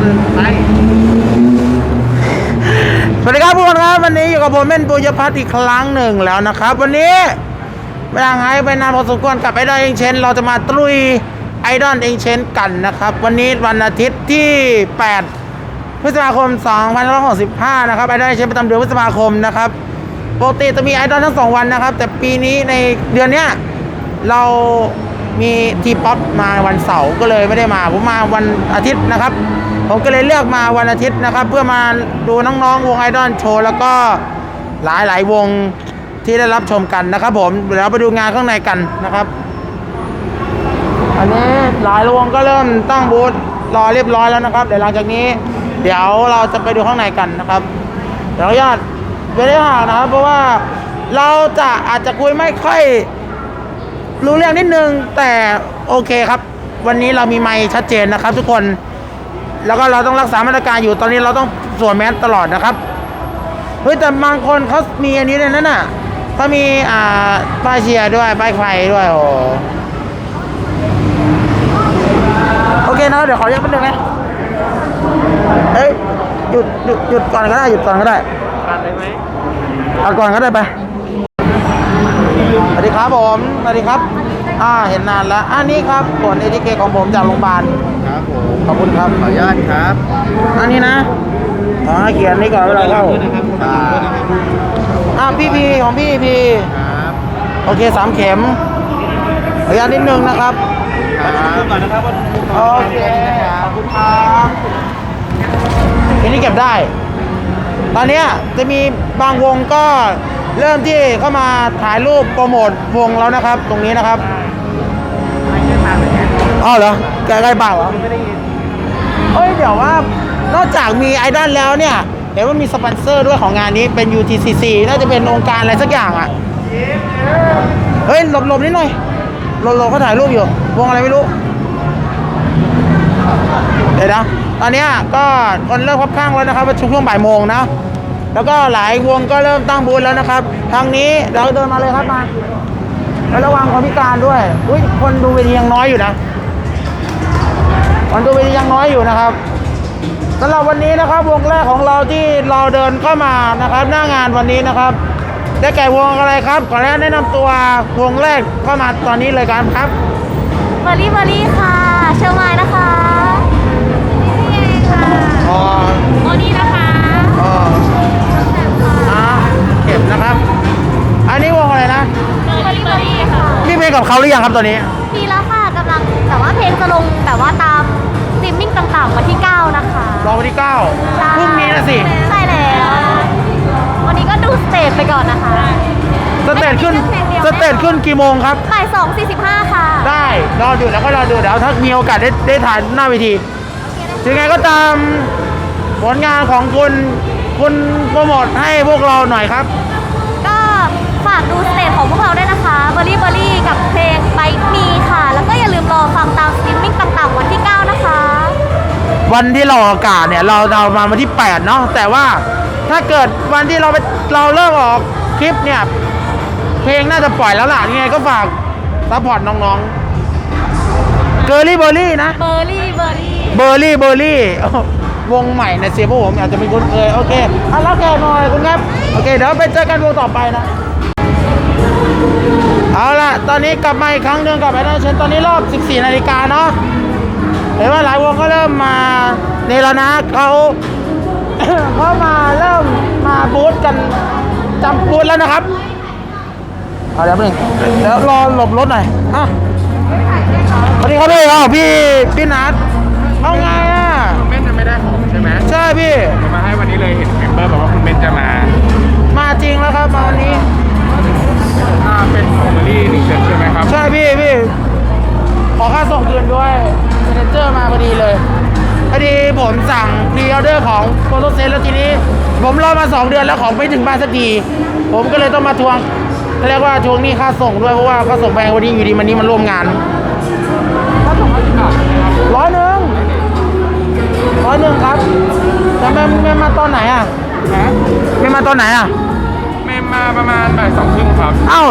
สวัสดีครับทุกคนครับวันนี้อยู่กับผมเม่นปุยพัฒน์อีกครั้งหนึ่งแล้วนะครับ วันนี้ไม่ต่างหายไปนานพอสมควรกับไอดอลเองเชนเราจะมาตรุยไอดอลเองเชนกันนะครับ วันนี้วันอาทิตย์ที่ 8 พฤษภาคม 2565 นะครับไอดอลเองเชนประจำเดือนพฤษภาคมนะครับปกติจะมีไอดอลทั้งสองวันนะครับ แต่ปีนี้ในเดือนเนี้ยเรามีทีป๊อปมาวันเสาร์ก็เลยไม่ได้มาผมมาวันอาทิตย์นะครับ ผมก็เลยเลือกมาวันอาทิตย์นะครับ เพื่อมาดูน้องๆวงไอดอลโชว์แล้วก็หลายหลายๆวงที่ได้รับชมกันนะครับ ผมเดี๋ยวเราไปดูงานข้างในกันนะครับ อันนี้หลายวงก็เริ่มตั้งบูธรอเรียบร้อยแล้วนะครับ เดี๋ยวหลังจากนี้ เดี๋ยวเราจะไปดูข้างในกันนะครับเดี๋ยวขออนุญาตไม่ได้ห่างนะครับ เพราะว่าเราจะอาจจะคุยไม่ค่อยรู้เรื่องนิดนึงแต่โอเคครับ วันนี้เรามีไมค์ชัดเจนนะครับ ทุกคน แล้วก็เราต้องรักษามาตรการอยู่ตอนนี้เราต้องสวมแมสตลอดนะครับเฮ้ยแต่บางคนเขามีอันนี้เลยนั่นน่ะเขามีอ่าป้ายเชียร์ด้วยป้ายไฟด้วยโอ้โอเคนะเดี๋ยวขอเรียกแป๊บนึงนะเอ้ยหยุดหยุดหยุดก่อนก็ได้หยุดก่อนก็ได้ผ่านได้ไหมเอาก่อนก็ได้ไปสวัสดีครับผมสวัสดีครับ อ่าเห็นนานแล้วอันนี้ครับผลเอทีเคของผมจากโรงพยาบาล ครับผมขอบคุณครับขออนุญาตครับอันนี้นะอ๋อเขียนนี่ก่อนเวลาเข้าครับอ่าพี่พีของพี่พีครับโอเคสามเข็มขออนุญาตนิดนึงนะครับครับก่อนนะครับว่าโอเคขอบคุณครับทีนี้เก็บได้ ตอนเนี้ยจะมีบางวงก็เริ่มที่เข้ามาถ่ายรูปโปรโมทวงแล้วนะครับ ตรงนี้นะครับอ้าวเหรอ แกใกล้เปล่าเหรอไม่ได้ยินเอ้ยเดี๋ยวว่านอกจากมีไอดอลแล้วเนี่ยเห็นว่ามีสปอนเซอร์ด้วยของงานนี้เป็น UTCC น่าจะเป็นองค์การอะไรสักอย่างอะเฮ้ยหลบหลบนิดหน่อยหลบหลบเขาถ่ายรูปอยู่วงอะไรไม่รู้เดี๋ยวนะตอนนี้ก็คนเริ่มคับข้างแล้วนะครับว่าช่วงช่วงบ่ายโมงนะแล้วก็หลายวงก็เริ่มตั้งบูธแล้วนะครับ ทางนี้เราเดินมาเลยครับมาแล้วระวังคนพิการด้วยอุ้ยคนดูเวทียังน้อยอยู่นะ คนดูเวทียังน้อยอยู่นะครับสำหรับวันนี้นะครับวงแรกของเราที่เราเดินเข้ามานะครับ หน้างานวันนี้นะครับได้แก่วงอะไรครับขอแนะนำตัววงแรกเข้ามาตอนนี้เลยกันครับเบอร์รี่เบอร์รี่ค่ะเชอร์มายนะคะนี่เองค่ะอ๋อโมนี่นะคะอ๋ออ่าเก็บนะครับ อันนี้วงอะไรนะเบอร์รี่เบอร์รี่ค่ะพี่เพลงกับเขาหรือยังครับตอนนี้ดีแล้วค่ะกำลังแต่ว่าเพลงจะลงแต่ว่าตามส ตรีมมิ่งต่างๆวันที่ 9 นะคะ รอวันที่เก้าใช่ พรุ่งนี้นะสิใช่แล้ว วันนี้ก็ดูสเตจไปก่อนนะคะ สเตจขึ้นไม่ได้เพลงเดียวสเตจขึ้นกี่โมงครับ บ่ายสองสี่สิบห้าค่ะ ได้รอดูแล้วก็รอดูเดี๋ยวถ้ามีโอกาสได้ได้ถ่ายหน้าเวทีถึงไงก็ตามผลงานของคุณคุณโปรโมทให้พวกเราหน่อยครับ ก็ฝากดูสเตจของพวกเราด้วย วันที่เราออกอากาศเนี่ยเราเรามาวันที่8เนาะแต่ว่าถ้าเกิดวันที่เราไปเราเริ่มออกคลิปเนี่ย เพลงน่าจะปล่อยแล้วล่ะยังไงก็ฝากซัพพอร์ตน้องๆเกอร์ลี่เบอร์รี่นะเบอร์รี่เบอร์รี่เบอร์รี่เบอร์รี่วงใหม่ในเสียพวกผมอาจจะไม่คุ้นเคยโอเคอะรับแกหน่อยคุณครับโอเคเดี๋ยวไปเจอกันวงต่อไปนะเอาล่ะ ตอนนี้กลับมาอีกครั้งหนึ่งกับไอ้นั่นเชนตอนนี้รอบ 14 นาฬิกาเนาะ เห็นว่าหลายวงก็เริ่มมาในแล้วนะเขาเขามาเริ่มมาบูธกันจำบูธแล้วนะครับเอาเดี๋ยวหนึ่งเดี๋ยวรอหลบรถหน่อยอะสวัสดีครับพี่อ้าวพี่พี่นัทเอาไงอะคุณเบนจะไม่ได้ของใช่ไหมใช่พี่ผมมาให้วันนี้เลยเห็นเมมเบอร์บอกว่าคุณเบนจะมา มาจริงแล้วครับมาวันนี้ถ้าเป็นของเบอร์รี่หนึ่งเซตใช่ไหมครับ ใช่พี่พี่ขอค่าส่งคืนด้วย เมเนเจอร์มาพอดีเลยพอดีผมสั่งพรีออเดอร์ของโฟโต้เซตแล้วทีนี้ ผมรอมา 2 เดือนแล้วของไม่ถึงบ้านสักทีผมก็เลยต้องมาทวงเขาเรียกว่าทวงหนี้ค่าส่งด้วยเพราะว่าก็ส่งแพงวันนี้อยู่ดีมันนี้มันร่วมงานร้อยหนึ่งร้อยหนึ่งครับแต่แม่แม่มาตอนไหนอะฮะแม่มาตอนไหนอะเมมมาประมาณบ่ายสองครึ่งครับ เอ้า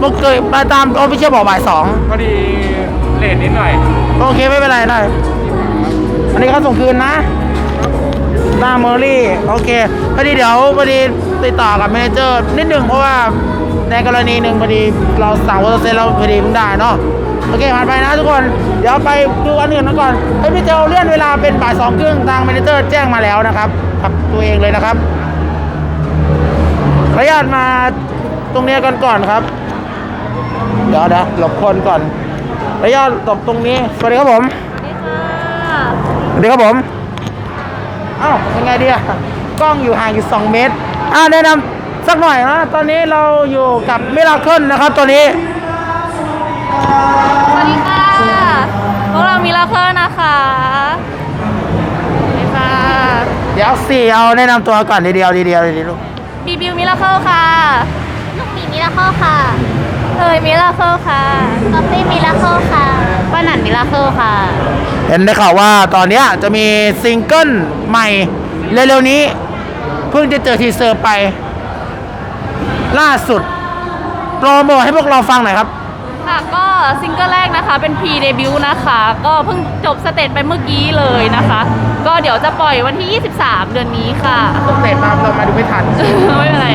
ผมเคยไปตามออฟฟิเชียลบอกบ่ายสองพอดี เลทนิดหน่อย โอเคไม่เป็นไรได้ อันนี้เขาส่งคืนนะหน้าเมอรี่ โอเคพอดีเดี๋ยวพอดีติดต่อกับแมเนเจอร์นิดหนึ่งเพราะว่าในกรณีหนึ่งพอดีเราสั่งวอเตอร์เซนเราพอดีเพิ่งได้เนาะโอเคผ่านไปนะทุกคน เดี๋ยวไปดูอันอื่นกันก่อนเฮ้ยพี่เจลเลื่อนเวลาเป็นบ่ายสองครึ่งทางแมเนเจอร์แจ้งมาแล้วนะครับกับตัวเองเลยนะครับขออนุญาตมาตรงนี้กันก่อนครับ เดี๋ยวเดี๋ยวหลบคนก่อน ขออนุญาตหลบตรงนี้ สวัสดีครับผมสวัสดีค่ะสวัสดีครับผมอ้าวยังไงดีอะกล้องอยู่ห่างอยู่ 2 เมตรอ่าแนะนำสักหน่อยนะตอนนี้เราอยู่กับมิราเคิลนะครับตัวนี้ สวัสดีค่ะ พวกเรามิลาเคิลนะคะสวัสดีค่ะเดี๋ยวสี่เอาแนะนำตัวก่อนทีเดียวทีเดียวทีเดียวลูกบีบิวมิลาเคิลค่ะ ลูกหมีมิลาเคิลค่ะ เอยมิลาเคิลค่ะก๊อปปี้มิลาเคิลค่ะป้าหนันมิลาเคิลค่ะ เห็นได้ข่าวว่าตอนเนี้ยจะมีซิงเกิลใหม่เร็วๆนี้ เพิ่งจะเจอทีเซอร์ไป ล่าสุด โปรโมทให้พวกเราฟังหน่อยครับ ค่ะก็ซิงเกิลแรกนะคะเป็น P debut นะคะ ก็เพิ่งจบสเตจไปเมื่อกี้เลยนะคะ ก็เดี๋ยวจะปล่อยวันที่ 23 เดือนนี้ค่ะต้องเตะมาเรามาดูไม่ทันไม่เป็นไร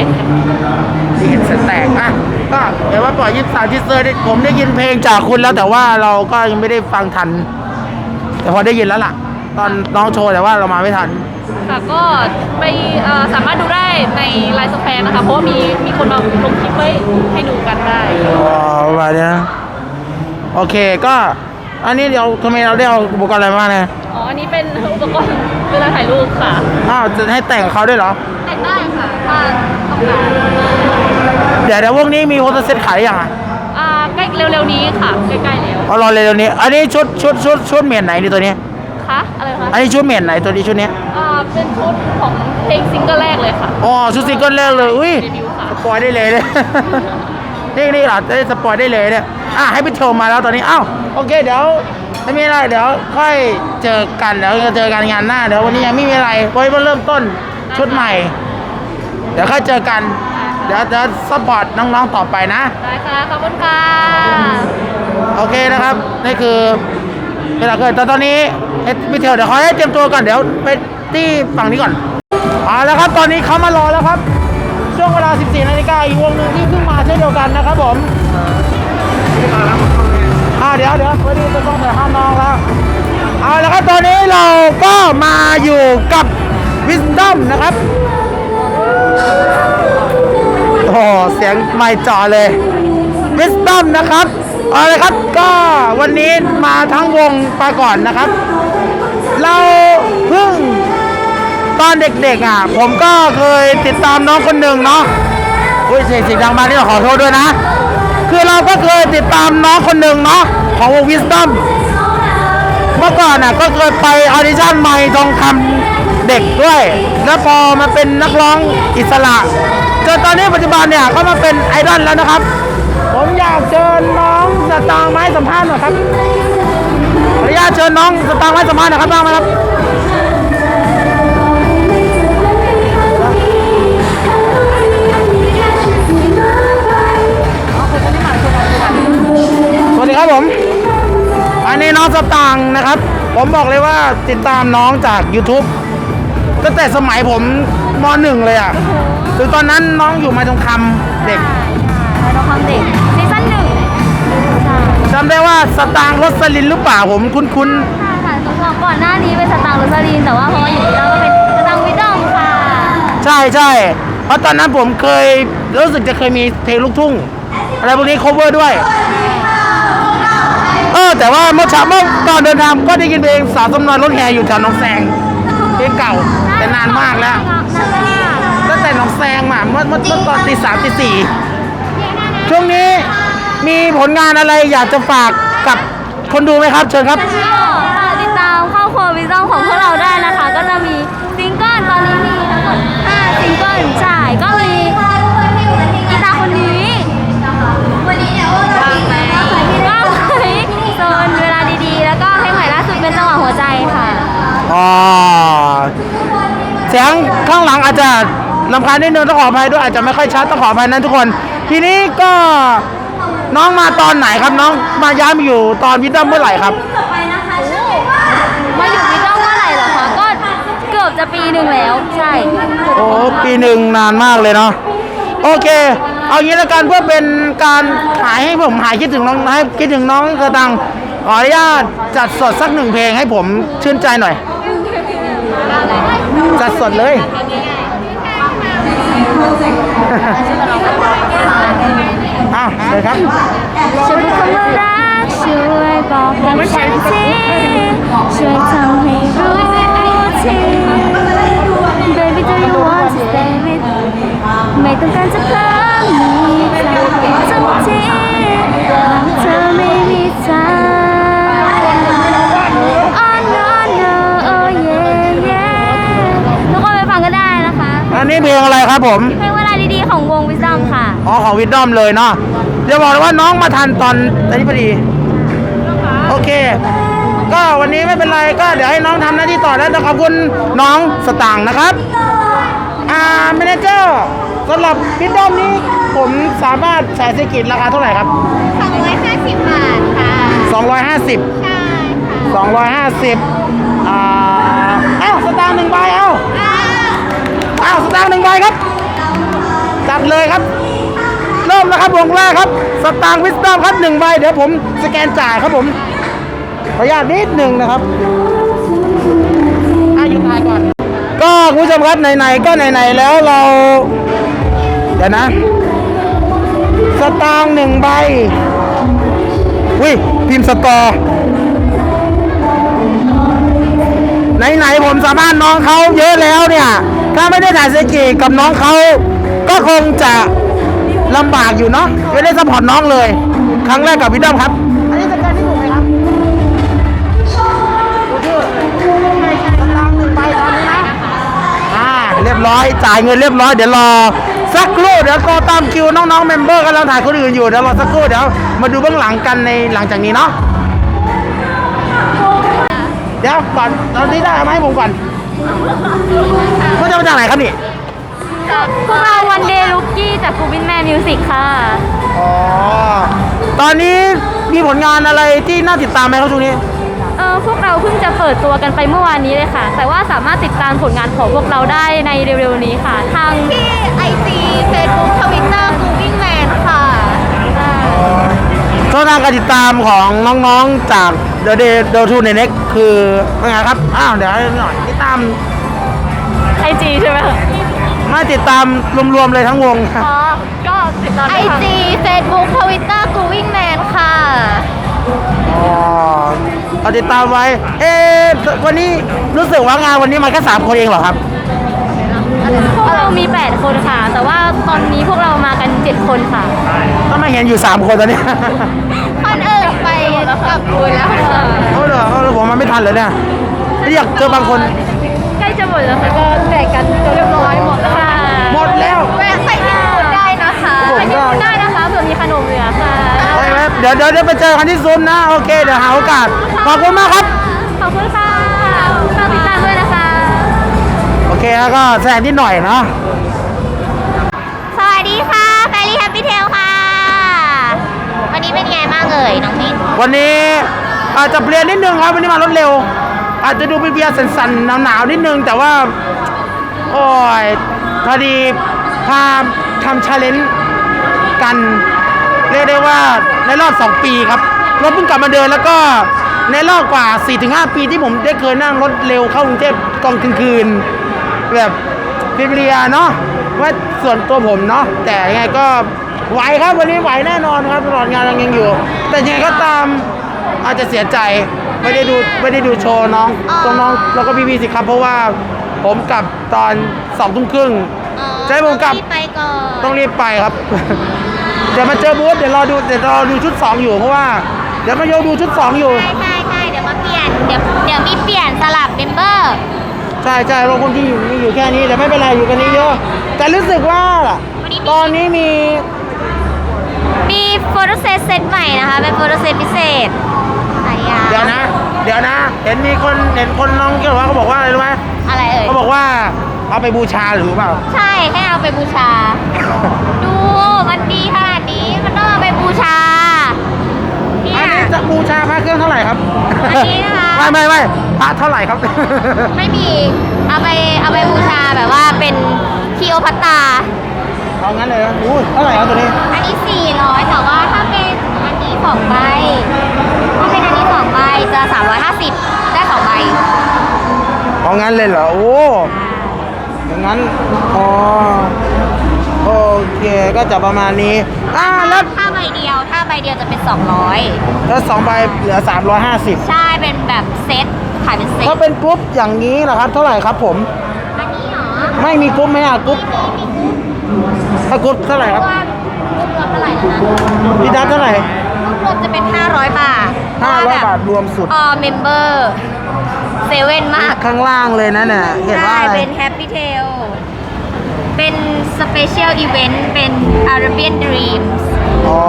ที่เห็นสแต็กอะก็เดี๋ยวว่าปล่อยยิบสามทีเซอร์ได้ผมได้ยินเพลงจากคุณแล้วแต่ว่าเราก็ยังไม่ได้ฟังทัน แต่พอได้ยินแล้วล่ะ ตอนน้องโชว์แต่ว่าเรามาไม่ทัน ค่ะก็ไปเอ่อสามารถดูได้ในไลน์สแควร์นะคะ เพราะว่ามีมีคนมาลงคลิปไว้ให้ดูกันได้ อ๋อประมาณนี้นะโอเคก็ อันนี้เดี๋ยวทำไมเราได้เอาอุปกรณ์อะไรมาเนี่ยอ๋อ อันนี้เป็นอุปกรณ์เวลาถ่ายรูปค่ะ อ้าวจะให้แต่งกับเขาด้วยเหรอ แต่งได้ค่ะถ้าต้องการเดี๋ยวเดี๋ยวพวกนี้มีโฟโต้เซตขายหรือยังอะอ่าใกล้เร็วๆนี้ค่ะ ใกล้ๆแล้วเอารอเลยเดี๋ยวนี้ อันนี้ชุดชุดชุดชุดเมียนไหนนี่ตัวนี้ คะอะไรคะอันนี้ชุดเมียนไหนตัวนี้ชุดนี้อ่าเป็นชุดของเพลงซิงเกิลแรกเลยค่ะอ๋อชุดซิงเกิลแรกเลย อุ้ยเดบิวต์ค่ะ สปอยได้เลยเนี่ย นี่นี่เหรอจะได้สปอยได้เลยเนี่ยอะให้พี่โชมมาแล้วตอนนี้อ้าวโอเคเดี๋ยวไม่มีอะไรเดี๋ยวค่อยเจอกันเดี๋ยวจะเจอกันงานหน้าเดี๋ยววันนี้ยังไม่มีอะไรไว้มาเริ่มต้นชุดใหม่ เดี๋ยวค่อยเจอกัน เดี๋ยวจะซัพพอร์ตน้องๆต่อไปนะ ได้ค่ะขอบคุณค่ะโอเคนะครับนี่คือเวลาเกิดแต่ตอนนี้เอ็ดพี่เทลเดี๋ยวขอให้เตรียมตัวก่อนเดี๋ยวไปที่ฝั่งนี้ก่อนเอาแล้วครับตอนนี้เขามารอแล้วครับ ช่วงเวลา 14นาฬิกาอีกวงหนึ่งที่เพิ่งมาเช่นเดียวกันนะครับผมอ่าเดี๋ยวเดี๋ยววันนี้จะต้องไปห้ามน้องแล้วเอาล้วครับตอนนี้เราก็มาอยู่กับวิส d อมนะครับโอ้เสียงไม่จ่อเลยวิส d อมนะครับเอาลยครับก็วันนี้มาทั้งวงมาก่อนนะครับ เราเพิ่ง ตอนเด็กๆอะ ผมก็เคยติดตามน้องคนหนึ่งเนาะอุ้ยเสียงเสียงดังมาที่ขอโทษด้วยนะ คือเราก็เคยติดตามน้องคนหนึ่งเนาะของวงวิสตัมเมื่อก่อนอะก็เคยไปออดิชั่นใหม่ทองคำเด็กด้วย แล้วพอมาเป็นนักร้องอิสระจนตอนนี้ปัจจุบันเนี่ยก็มาเป็นไอดอลแล้วนะครับ ผมอยากเชิญน้องสตางค์มาให้สัมภาษณ์หน่อยครับขออนุญาตเชิญน้องสตางค์มาให้สัมภาษณ์หนะครับบ้างไหมครับ สวัสดีครับผม อันนี้น้องสตางค์นะครับ ผมบอกเลยว่าติดตามน้องจาก YouTube ตั้งแต่สมัยผมมหนึ่งเลยอะคือตอนนั้นน้องอยู่มาตรงคำเด็กใช่เราทำเด็กซีซั่นหนึ่งใช่จำได้ว่าสตางค์รสลินหรือเปล่าผมคุ้นใช่ค่ะตัวก่อนหน้านี้เป็นสตางค์โรซาลีนแต่ว่าพอมาอยู่ที่เราก็เป็นสตางค์วิดอมค่ะๆใช่ใช่เพราะตอนนั้นผมเคยรู้สึกจะเคยมีเพลงลูกทุ่งอะไรพวกนี้ cover ด้วยเออ แต่ว่าเมื่อเช้าเมื่อตอนเดินทางก็ได้ยินเพลงสาวสมนอยรถแห่อยู่แถวหนองแสงเพลงเก่าแต่นานมากแล้วตั้งแต่หนองแซงมาเมื่อเมื่อเมื่อตอนตีสามตีสี่ช่วงนี้มีผลงานอะไรอยากจะฝากกับคนดูไหมครับ เชิญครับติดตามครอบครัววิดองของพวกเราได้นะคะ ก็จะมี เสียงข้างหลังอาจจะลำคาญนิดนึงต้องขออภัยด้วยอาจจะไม่ค่อยชัดต้องขออภัยนั้นทุกคน ทีนี้ก็น้องมาตอนไหนครับน้องมาย้ายมาอยู่ตอนวิดดัมเมื่อไหร่ครับ มาอยู่วิดอมเมื่อไหร่เหรอคะก็เกือบจะปีหนึ่งแล้ว ใช่ โอ้ปีหนึ่งนานมากเลยเนาะโอเค เอางี้แล้วกันเพื่อเป็นการหายให้ผมหายคิดถึงน้องให้คิดถึงน้องกระตังขออนุญาตจัดสดสักหนึ่งเพลงให้ผมชื่นใจหน่อย จัดสดเลยอ้าวเลยครับช่วยคำว่ารักช่วยบอกกับฉันทีช่วยทำให้รู้ที Baby do you want to stay with me ไม่ต้องการจะเพิ่มมีเธอ นะคะอันนี้เพลงอะไรครับผมเพลงเวลาดีๆของวงวิซอมค่ะ อ๋อของวิดดอมเลยเนาะจะบอกเลยว่าน้องมาทันตอนตอนนี้พอดี โอเค ก็วันนี้ไม่เป็นไรก็เดี๋ยวให้น้องทำหน้าที่ต่อแล้วแต่ขอบคุณน้องสตางค์นะครับ อ่าเมเนเจอร์สำหรับวิดดอมนี้ผมสามารถใช้เศรษฐกิจราคาเท่าไหร่ครับ 250 บาทค่ะ 250 ใช่ค่ะ 250 อ่าอ้าวสตางค์หนึ่งใบเอ้า อ้าวสตางค์หนึ่งใบครับ จัดเลยครับเริ่มแล้วครับวงแรกครับ สตางค์วิสตอมครับหนึ่งใบเดี๋ยวผมสแกนจ่ายครับผมขออนุญาตนิดหนึ่งนะครับอายุทายก่อน ก็คุณผู้ชมครับไหนๆก็ไหนๆแล้วเรา เดี๋ยวนะ สตางค์หนึ่งใบวิพิมพ์สกอร์ไหนๆผมสามารถน้องเขาเยอะแล้วเนี่ย ถ้าไม่ได้ถ่ายเซกิกับน้องเขาก็คงจะลำบากอยู่เนาะไม่ได้สปอร์ตน้องเลย ครั้งแรกกับวิดดอมครับอันนี้สแกนที่ถูกไหมครับดูชื่อไม่ใช่สตางค์หนึ่งใบตอนนี้นะอ่าเรียบร้อยจ่ายเงินเรียบร้อยเดี๋ยวรอสักครู่เดี๋ยวก็ตามคิวน้องๆเมมเบอร์กำลังถ่ายคนอื่นอยู่เดี๋ยวรอสักครู่เดี๋ยวมาดูเบื้องหลังกันในหลังจากนี้เนาะเดี๋ยวก่อนตอนนี้ได้เอามาให้ผมก่อน เขาจะมาจากไหนครับนี่พวกเราวันเดย์ลุกกี้จากกูบินแมนมิวสิกค่ะ อ๋อ ตอนนี้มีผลงานอะไรที่น่าติดตามไหมครับช่วงนี้ เออพวกเราเพิ่งจะเปิดตัวกันไปเมื่อวานนี้เลยค่ะ แต่ว่าสามารถติดตามผลงานของพวกเราได้ในเร็วๆนี้ค่ะ ทางที่ไอจีเฟซบุ๊กทวิตเตอร์กูบินแมนค่ะ ช่องทางการติดตามของน้องๆจาก The Day The Two ในเน็กคือเป็นไงครับ อ้าว เดี๋ยวให้หน่อยติดตามไอจีใช่ไหมคะมาติดตามรวมๆเลยทั้งวง อ๋อ ก็ติดตามไอจีเฟซบุ๊กทวิตเตอร์กูบินแมนค่ะ อ๋อเอาติดตามไว้ เอ๊ะวันนี้รู้สึกว่างานวันนี้มาแค่สามคนเองเหรอครับ พวกเรามี 8 คนค่ะ แต่ว่าตอนนี้พวกเรามากัน 7 คนค่ะ ก็ไม่เห็นอยู่สามคนตอนนี้ คนอื่นไป กับคุณแล้วค่ะเอาเหรอเอาเหรอผมมาไม่ทันเลยเนี่ยอยากเจอบางคน ใกล้จะหมดแล้วค่ะก็แจกกันจะเรียบร้อยหมดแล้วค่ะหมดแล้วแวะไปที่บูธได้นะคะผมไปที่ก็บูธได้นะคะเผื่อมีขนมเหลือค่ะได้ไหมเดี๋ยวเดี๋ยวเดี๋ยวไปเจอกันที่ซุ้มนะ โอเค เดี๋ยวหาโอกาส ขอบคุณมากครับ ขอบคุณค่ะฝากติดตามด้วยนะคะ โอเคแล้วก็แสดงนิดหน่อยเนาะ สวัสดีค่ะแฟรี่แฮปปี้เทลค่ะวั นี้เป็นไงบ้างเอ่ยน้องมิ้นวันนี้อาจจะเปลี่ยนนิดนึงครับวันนี้มารถเร็ว อาจจะดูเบียร์สันๆหนาวๆนิดนึง แต่ว่า โอ้ยพอดีพาทำชาเลนจ์กัน เรียกได้ว่าในรอบ 2 ปีครับ รถเพิ่งกลับมาเดินแล้วก็ในรอบกว่า 4-5 ปีที่ผมได้เคยนั่งรถเร็วเข้ากรุงเทพกองกลางคืน แบบเรียเนาะว่าส่วนตัวผมเนาะแต่ยังไงก็ ไหวครับวันนี้ไหวแน่นอนครับตลอดงานยังยังอยู่ แต่ยังไงก็ตามอาจจะเสียใจไม่ได้ดูไม่ได้ดูโชว์น้องตัวน้องแล้วก็พี่พีสิครับ เพราะว่าผมกลับตอนสองทุ่มครึ่งใช่ผมกลับไปก่อนต้องรีบไปครับเดี๋ยวมาเจอบูธเดี๋ยวรอดูเดี๋ยวรอดูชุด2อยู่เพราะว่าเดี๋ยวมาโยดูชุด2อยู่ใช่ใช่ใช่เดี๋ยวมาเปลี่ยนเดี๋ยวเดี๋ยวมีเปลี่ยนสลับเมมเบอร์ใช่ใช่เราคนที่อยู่มีอยู่แค่นี้แต่ไม่เป็นไรอยู่กันนี้เยอะแต่รู้สึกว่าวันนี้มีตอนนี้มี มีโฟโต้เซตเซตใหม่นะคะ เป็นโฟโต้เซตพิเศษไหนอะเดี๋ยวนะ เดี๋ยวนะ เห็นมีคนเห็นคนน้องเกี่ยวว่าเขาบอกว่าอะไรรู้ไหมอะไรเอ่ยเขาบอกว่าเอาไปบูชาหรือเปล่า ใช่ให้เอาไปบูชา ดูมันดีขนาดนี้มันต้องเอาไปบูชาเนี่อัยนนี้จะบูชาพระเครื่องเท่าไหร่ครับอันนี้นะคะ ไม่ไม่ไม่พระเท่าไหร่ครับ ไม่มีเอาไปเอาไปบูชาแบบว่าเป็นคีโอพัตตา เอางั้นเลยนะอู้เท่าไหร่ครับตัวนี้อันนี้ 400 แต่ว่าถ้าเป็นอันนี้สองใบ ถ้าเป็นอันนี้สองใบจะ 350 ได้สองใบเอางั้นเลยเหรอโอ้อย่างนั้นอ๋อโอเคก็จะประมาณนี้อ่าแล้วถ้าใบเดียว ถ้าใบเดียวจะเป็น 200 แล้วสองใบเหลือ 350 ใช่ เป็นแบบเซตขายเป็นเซตถ้าเป็นกรุ๊ปอย่างนี้นะครับ เท่าไหร่ครับผม อันนี้เหรอ ไม่มีกรุ๊ปไหมอะกรุ๊ปถ้ากรุ๊ปเท่าไหร่ครับว่ารวมรวมเท่าไหร่แล้วนะพี่ดับเท่าไหร่รวมรวมจะเป็น 500 บาท500 บาทรวมสุด ออเมมเบอร์เซเว่นมากข้างล่างเลยนะเนี่ยเห็นว่าใช่อะไรเป็นแฮปปี้เทล เป็นสเปเชียลอีเวนต์ เป็น Arabian Dreams อ๋อ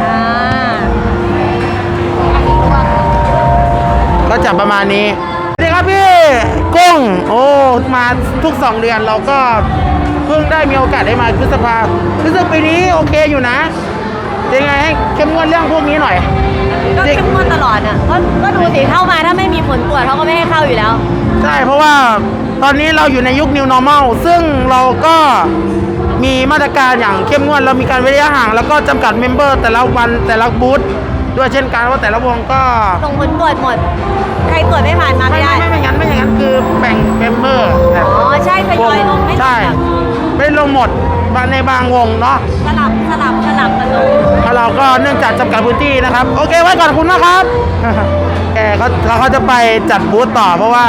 อ่าก็จะประมาณนี้สวัสดีครับพี่ กุ้ง โอ้ มาทุกสองเดือนเราก็ เพิ่งได้มีโอกาสได้มาพฤษภารู้สึกปีนี้โอเคอยู่นะยังไงให้เข้มงวดเรื่องพวกนี้หน่อย ก็เข้มงวดตลอดอะก็ก็ดูสิเข้ามาถ้าไม่มีผลตรวจเขาก็ไม่ให้เข้าอยู่แล้ว ใช่เพราะว่าตอนนี้เราอยู่ในยุค New Normal ซึ่งเราก็มีมาตรการอย่างเข้มงวดเรามีการเว้นระยะห่าง แล้วก็จำกัดเมมเบอร์แต่ละวันแต่ละบูธด้วยเช่นกันว่าแต่ละวงก็ส่งผลตรวจหมด ใครตรวจไม่ผ่านมาไม่ไม่ไม่ได้ไม่ไม่งั้นไม่อย่างนั้นคือแบ่งเมมเบอร์ อ๋อ ใช่ทยอยลงไม่ใช่แบบ ไม่ลงหมดบางในบางวงเนาะสลับสลับสลับกันลงแล้วเราก็เนื่องจากจำกัดพื้นที่นะครับ โอเคไว้ก่อนขอบคุณนะครับแกเขาเราเขาจะไปจัดบูธต่อ เพราะว่า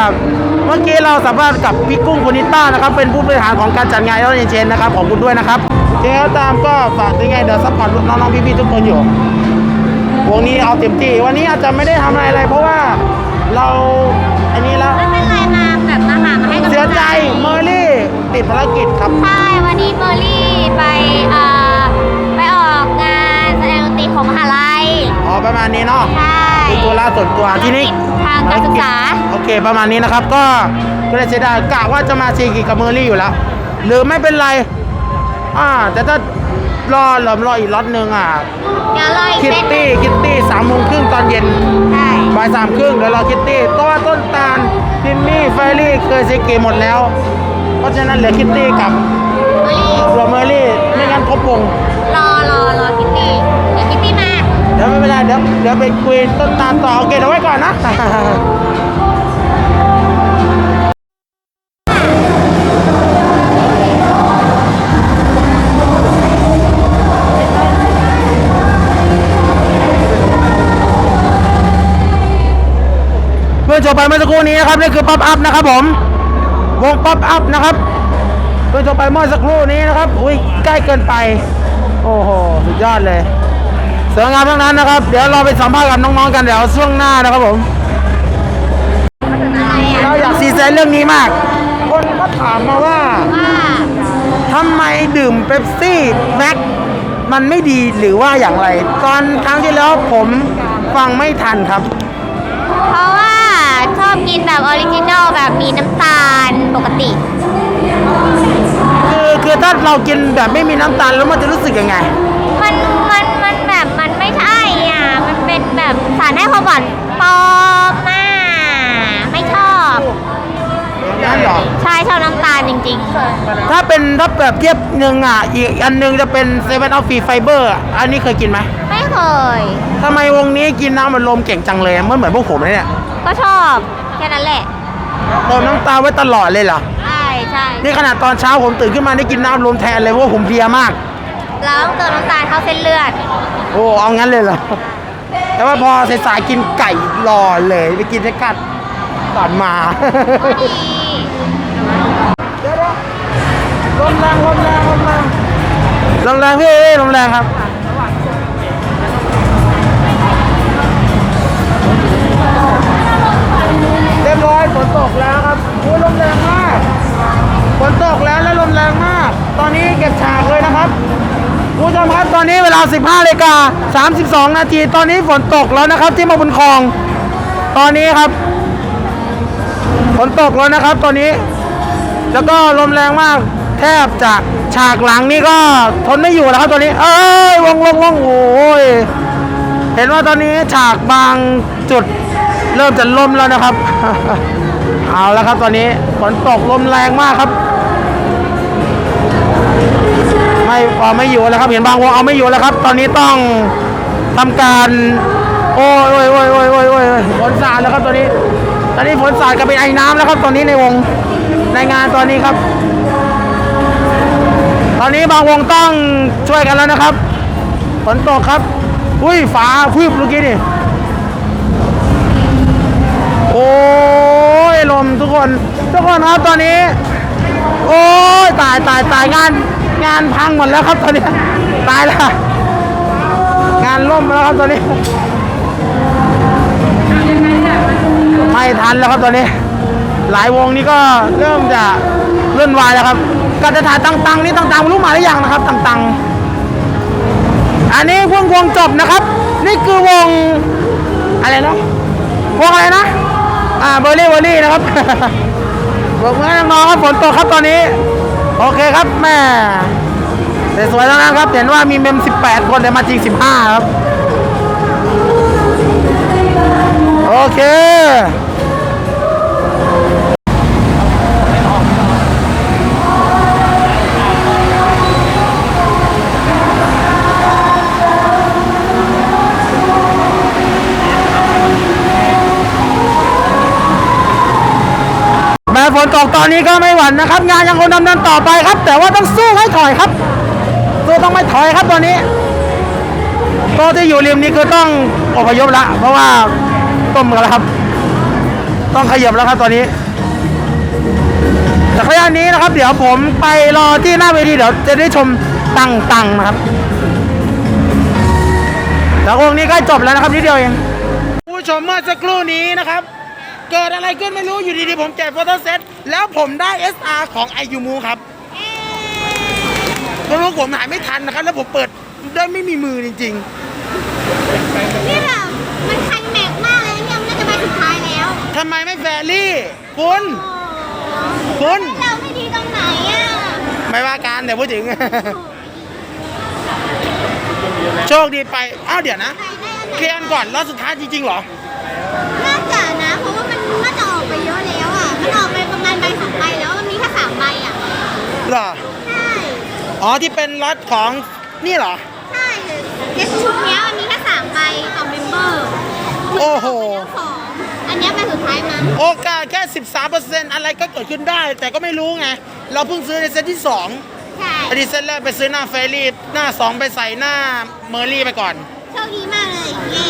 เมื่อกี้เราสัมภาษณ์กับพี่กุ้งคุณนิต้านะครับเป็นผู้บริหารของการจัดงานแล้วเชนนะครับขอบคุณด้วยนะครับยังไงก็ตามก็ฝากยังไงเดี๋ยวซัพพอร์ตน้องๆพี่ๆทุกคนอยู่วงนี้เอาเต็มที่วันนี้อาจจะไม่ได้ทำอะไรเลยเพราะว่า ส่วนตัวที่นี่ทางการศึกษา โอเค ประมาณนี้นะครับ ก็ก็เลยเสียดายกะว่าจะมาซีกิกับเมอร์รี่อยู่แล้ว หรือไม่เป็นไร อ่า แต่ถ้ารอหลอมรออีกล็อตหนึ่งอะเดี๋ยวรออีกคิตเส้นตี้คิตตี้สามโมงครึ่งตอนเย็นใช่บ่ายสามครึ่งเดี๋ยวรอคิตตี้ตัวต้นตาลพิมมี่ไฟรี่เคยซีกิหมดแล้ว เพราะฉะนั้นเหลือคิตตี้กับเมอร์รี่รวมเมอร์รี่ไม่งั้นครบวงรอรอรอคิตตี้เดี๋ยวคิตตี้มาเดี๋ยวไม่เป็นไรเดี๋ยวเดี๋ยวไปคุยต้นตาลต่อโอเคเดี๋ยวไว้ก่อนนะเพื่อนจบไปเมื่อสักครู่นี้นะครับนี่คือป๊อปอัพนะครับผมวงป๊อปอัพนะครับเพื่อนจบไปเมื่อสักครู่นี้นะครับอุ้ยใกล้เกินไป โอ้โห สุดยอดเลย สวยงามทั้งนั้นนะครับ เดี๋ยวเราไปสัมภาษณ์กับน้องๆกันเดี๋ยวช่วงหน้านะครับผมอะไรอะเราอยากซีแซนเรื่องนี้มาก คนก็ถามมาว่าว่าทำไมดื่มเป๊ปซี่แม็กมันไม่ดีหรือว่าอย่างไร ตอนครั้งที่แล้วผมฟังไม่ทันครับ เพราะว่าชอบกินแบบออริจินัลแบบมีน้ำตาลปกติ คือคือถ้าเรากินแบบไม่มีน้ำตาลแล้วมันจะรู้สึกยังไง แบบสารให้ความหวานปลอมอะไม่ชอบ นั่นเหรอใช่ชอบน้ำตาลจริง ถ้าเป็นถ้าแบบเทียบหนึ่งอะ อีกอันหนึงจะเป็นเซเว่นออฟฟีไฟเบอร์อันนี้เคยกินไหมๆ ไม่เคย ทำไมวงนี้กินน้ำมันลมเก่งจังเลยมันเหมือนพวกผมเลยเนี่ยก็ชอบแค่นั้นแหละเติมน้ำตาลไว้ตลอดเลยเหรอ ใช่ใช่นี่ขนาดตอนเช้าผมตื่นขึ้นมาได้กินน้ำลมแทนเลยเพราะว่าผมเพลียมากเราต้องเติมน้ำตาลเข้าเส้นเลือด โอ้เอางั้นเลยเหรอ แต่ว่าพอสายๆกินไก่รอเลยไปกินได้กัดก่อนมา เดี๋ยวๆลมแรงลมแรงลมแรงลมแรงพี่ลมแรงครับ เรียบร้อยฝนตกแล้วครับโอ้ยลมแรงมากฝนตกแล้วและลมแรงมาก ตอนนี้เก็บฉากเลยนะครับ คุณผู้ชมครับตอนนี้เวลา 15นาฬิกา32 นาที ตอนนี้ฝนตกแล้วนะครับ ที่มาบุญคลอง ตอนนี้ครับ ฝนตกแล้วนะครับ ตอนนี้ แล้วก็ลมแรงมาก แทบจะฉากหลังนี่ก็ทนไม่อยู่แล้วครับตอนนี้ เอ้ยวงวงวงโอ้ย เห็นว่าตอนนี้ฉากบางจุดเริ่มจะล่มแล้วนะครับ เอาแล้วครับตอนนี้ฝนตกลมแรงมากครับ ไม่เอาไม่อยู่แล้วครับเห็นบางวงเอาไม่อยู่แล้วครับ ตอนนี้ต้องทำการ โอ้ยโอ้ยโอ้ยโอ้ยโอ้ยโอ้ยฝนสาดแล้วครับตอนนี้ ตอนนี้ฝนสาดกลายเป็นไอ้น้ำแล้วครับ ตอนนี้ในวงในงานตอนนี้ครับ ตอนนี้บางวงต้องช่วยกันแล้วนะครับฝนตกครับอุ้ยฝาพืบเมื่อกี้นี่โอ้ยลมทุกคน ทุกคนครับตอนนี้ โอ้ยตายตายตายงาน งานพังหมดแล้วครับตอนนี้ ตายแล้ว งานล่มแล้วครับตอนนี้ ไม่ทันแล้วครับตอนนี้ หลายวงนี้ก็เริ่มจะเลื่อนวายแล้วครับการจะถ่ายตังๆนี่ตังๆรู้มาหรือยังนะครับตังๆ อันนี้วงวงจบนะครับ นี่คือวงอะไรนะวงอะไรนะ อ่าเบอร์รี่เบอร์รี่นะครับบอกว่าน้องครับฝนตกครับตอนนี้ โอเคครับแม่สวยแล้วนะครับ เห็นว่ามีเมม 18 คนแต่มาจริง 15 ครับ โอเค นตกตอนนี้ก็ไม่หวั่นนะครับ งานยังคงดำเนินต่อไปครับ แต่ว่าต้องสู้ให้ถอยครับสู้ต้องไม่ถอยครับตอนนี้โต๊ะที่อยู่ริมนี้คือต้องอพยพละเพราะว่าต้มกันแล้วครับ ต้องขยับแล้วครับตอนนี้จากระยะนี้นะครับ เดี๋ยวผมไปรอที่หน้าเวทีเดี๋ยวจะได้ชมตังตังนะครับแต่วงนี้ใกล้จบแล้วนะครับนิดเดียวเองผู้ชมเมื่อสักครู่นี้นะครับ เกิดอะไรขึ้นไม่รู้อยู่ดีๆผมแจกโฟโต้เซต แล้วผมได้ SR ของไอยูมูครับไม่รู้ผมหายไม่ทันนะครับ แล้วผมเปิดได้ไม่มีมือจริง นี่แบบมันคันแม็กมากเลยเนี่ยมันน่าจะไปสุดท้ายแล้วๆทำไมไม่แฟรี่ คุณ คุณ เราไม่ดีตรงไหนอะไม่ว่าการแต่พูดถึง โชคดีไป อ้าวเดี๋ยวนะ ใครได้อันไหนเคลียร์ก่อนรอบสุดท้ายจริงๆเหรอ น่าจะนะ หรอใช่อ๋อที่เป็นรถของนี่เหรอ ใช่เด็ชุดเนี้ยมันมีแค่สามใบต่อเมมเบอร์โอ้โหสองอันเนี้ยใบสุดท้ายมั้งโอกาสแค่13%อะไรก็เกิดขึ้นได้ แต่ก็ไม่รู้ไง เราเพิ่งซื้อในเซตที่2ใช่อดีเซตแรกไปซื้อหน้าเฟรรี่หน้า2ไปใส่หน้าเมอร์รี่ไปก่อน โชคดีมากเลยเย้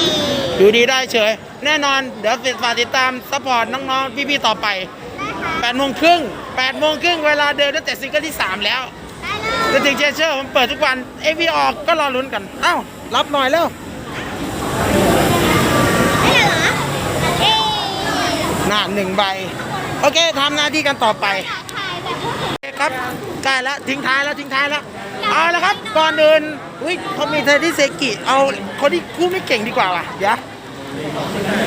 ดูดีได้เฉย แน่นอนเดี๋ยวฝากติดตามซัพพอร์ตน้องๆพี่ๆต่อไป ได้ค่ะ8โมงครึ่ง8โมงครึ่งเวลาเดิมตั้งแต่ซิงเกิลที่3แล้วได้เลยจะถึงเชเชอร์ผมเปิดทุกวันเอวีออกก็รอลุ้นกันเอ้ารับหน่อยแล้วได้เลยเหรอเย้หน้าหนึ่งใบ โอเคทำหน้าที่กันต่อไปถ่ายแบบรู้สึกโอเคครับใกล้แล้วทิ้งท้ายแล้วทิ้งท้ายแล้วเอาละครับก่อนอื่นอุ้ยเขามีเทที่เซกิเอาคนที่พูดไม่เก่งดีกว่าว่ะเดี๋ยว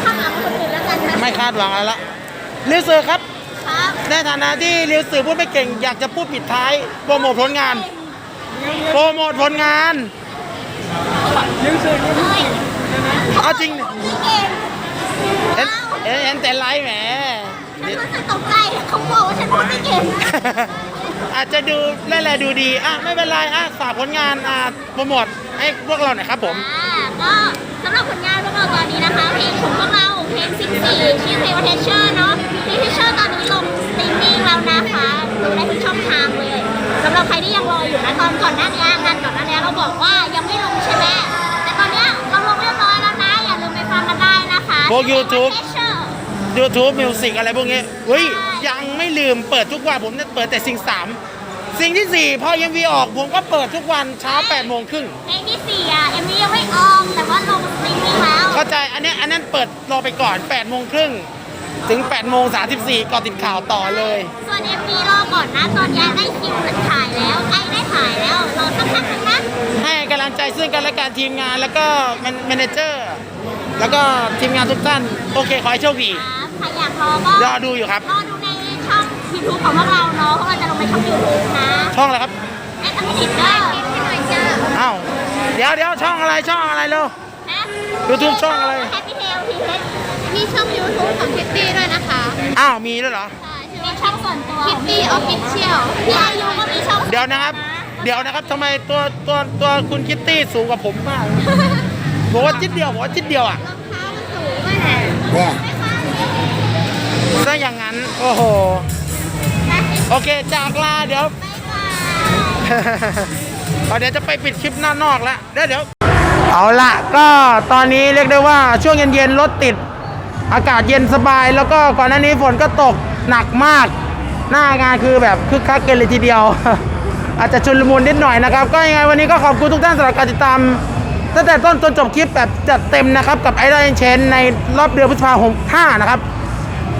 ข้างหลังคนอื่นแล้วกันนะไม่คาดหวังอะไรละลิวซือครับ ครับในฐานะที่ลิวซือพูดไม่เก่ง อยากจะพูดปิดท้ายโปรโมทผลงาน โปรโมทผลงานเอาจริงพี่เก่งเห็นเห็นเห็นแต่ไลฟ์แหม ฉันรู้สึกตกใจเขาบอกว่าฉันพูดไม่เก่งอาจจะดูแล่ๆดูดี อะ ไม่เป็นไร อะ ฝากผลงาน อะโปรโมทให้พวกเราหน่อยครับผม อ่าก็สำหรับผลงานพวกเราตอนนี้นะคะ เพลงของพวกเราเพลง14ชื่อเพลงว่า Teacher เนาะเพลง Teacher ตอนนี้ ลงสตรีมมิ่งแล้วนะคะดูได้ทุกช่องทางเลยสำหรับใครที่ยังรออยู่นะตอนก่อนหน้านี้งานก่อนหน้านี้เราบอกว่ายังไม่ลงใช่ไหมแต่ตอนเนี้ยเราลงเรียบร้อยแล้วนะ อย่าลืมไปฟังกันได้นะคะพวก YouTube Teacher YouTube Music อะไรพวกนี้เฮ้ย ยังไม่ลืมเปิดทุกวันผมเนี่ยเปิดแต่สิ่งสามสิ่งที่สี่พอยังวีออกผมก็เปิดทุกวันเช้า8โมงครึ่งเพลงที่สี่อะเอ็มวียังไม่ออกแต่ว่าลงสตรีมมิ่งแล้วเข้าใจอันเนี้ยอันนั้นเปิดรอไปก่อน8โมงครึ่ง ถึง8โมง34ก่อนติดข่าวต่อเลย ส่วน MV รอก่อนนะ ตอนนี้ได้คิวถ่ายแล้วใกล้ได้ถ่ายแล้วรอสักพักนึงนะให้กำลังใจซึ่งกันและกันทีมงานแล้วก็แมเนเจอร์ แล้วก็ทีมงานทุกท่าน โอเค ขอให้โชคดีครับใครอยากรอก็รอดูอยู่ครับรอดูในช่อง YouTube ของพวกเราเนาะเพราะว่าจะลงในช่อง YouTube นะช่องอะไรครับแอดมินิเด้อให้หน่อยจ้าอ้าวเดี๋ยวเดี๋ยวช่องอะไรช่องอะไรเร็วนะ YouTube ช่องอะไร แฮปปี้เทลทีเที่ช่อง YouTube ของคิตตี้ด้วยนะคะอ้าวมีด้วยเหรอมีช่องส่วนตัวคิตตี้ออฟฟิเชียลพี่อายุก็มีช่องเดี๋ยวนะครับ เดี๋ยวนะครับทำไมตัวตัวตัวคุณคิตตี้สูงกว่าผมมาก บอกว่าจิดเดียวบอกว่าจิดเดียวอะ รองเท้ามันสูงไม่แหละซะอย่างนั้นโอ้โห โอเคจากลาเดี๋ยว เอาเดี๋ยวจะไปปิดคลิปหน้านอกแล้วเดี๋ยวเดี๋ยว เอาละก็ตอนนี้เรียกได้ว่าช่วงเย็นๆรถติด อากาศเย็นสบาย แล้วก็ก่อนหน้านี้ฝนก็ตกหนักมาก หน้างานคือแบบคึกคักเกินเลยทีเดียว อาจจะชุนลมุนนิดหน่อยนะครับ ก็ยังไงวันนี้ก็ขอบคุณทุกท่านสำหรับการติดตามตั้งแต่ต้นจนจบคลิปแบบจัดเต็มนะครับ กับไอรอนเชนในรอบเดือนพฤษภาคม5นะครับ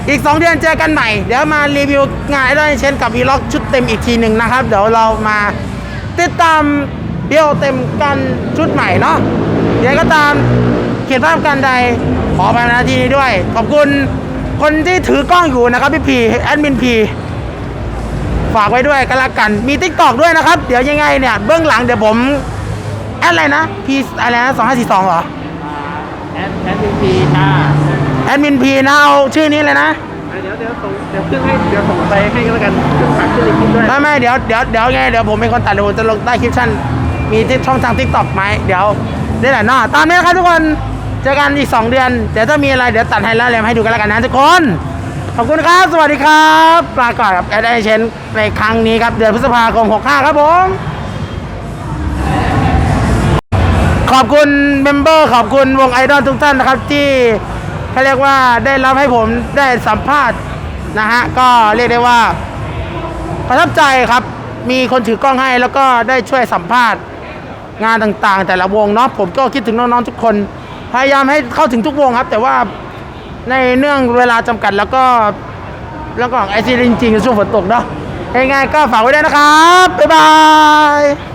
อีก 2 เดือนเจอกันใหม่ เดี๋ยวมารีวิวงานไอรอนเชนกับวีล็อกชุดเต็มอีกทีหนึ่งนะครับ เดี๋ยวเรามาติดตามเดี่ยวเต็มกันชุดใหม่เนาะเดี๋ยวก็ตามเขียนภาพกันใด ขอไปนาทีนี้ด้วย ขอบคุณคนที่ถือกล้องอยู่นะครับพี่พีแอดมินพีฝากไว้ด้วยกันละกัน มีทิกตอกด้วยนะครับ เดี๋ยวยังไงเนี่ย เบื้องหลังเดี๋ยวผม แอดอะไรนะพีอะไรนะสองห้าสี่สองเหรอ แอดแอดมินพีอ่าแอดมินพีนะเอาชื่อนี้เลยนะเดี๋ยวเดี๋ยวส่งเดี๋ยวขึ้นให้เดี๋ยวส่งไปให้ก็แล้วกันขึ้นฝากขึ้นในคลิปด้วย ไม่ไม่เดี๋ยวเดี๋ยวเดี๋ยวไงเดี๋ยวผมเป็นคนตัดเดี๋ยวผมจะลงใต้คลิปชั่น มีที่ช่องทางทิกตอกไหมเดี๋ยวได้แหละเนาะตามนี้นะครับทุกคน เจอกันอีก 2 เดือน เดี๋ยวถ้ามีอะไรเดี๋ยวตัดให้แล้วแรมให้ดูกันแล้วกันนะทุกคน ขอบคุณครับ สวัสดีครับปลาก่อนกับแอดไอเชนในครั้งนี้ครับ เดือนพฤษภาคม 65 ครับผม ขอบคุณเมมเบอร์ ขอบคุณวงไอดอลทุกท่านนะครับ ที่เขาเรียกว่าได้รับให้ผมได้สัมภาษณ์นะฮะ ก็เรียกได้ว่า ประทับใจครับ มีคนถือกล้องให้แล้วก็ได้ช่วยสัมภาษณ์งานต่างๆ แต่ละวงเนาะผมก็คิดถึงน้องๆทุกคน พยายามให้เข้าถึงทุกวงครับ แต่ว่าในเนื่องเวลาจำกัดแล้วก็ แล้วก็ไอซีจริงๆช่วงฝนตกเนาะยังไงก็ฝากไว้ด้วยนะครับ บ๊ายบาย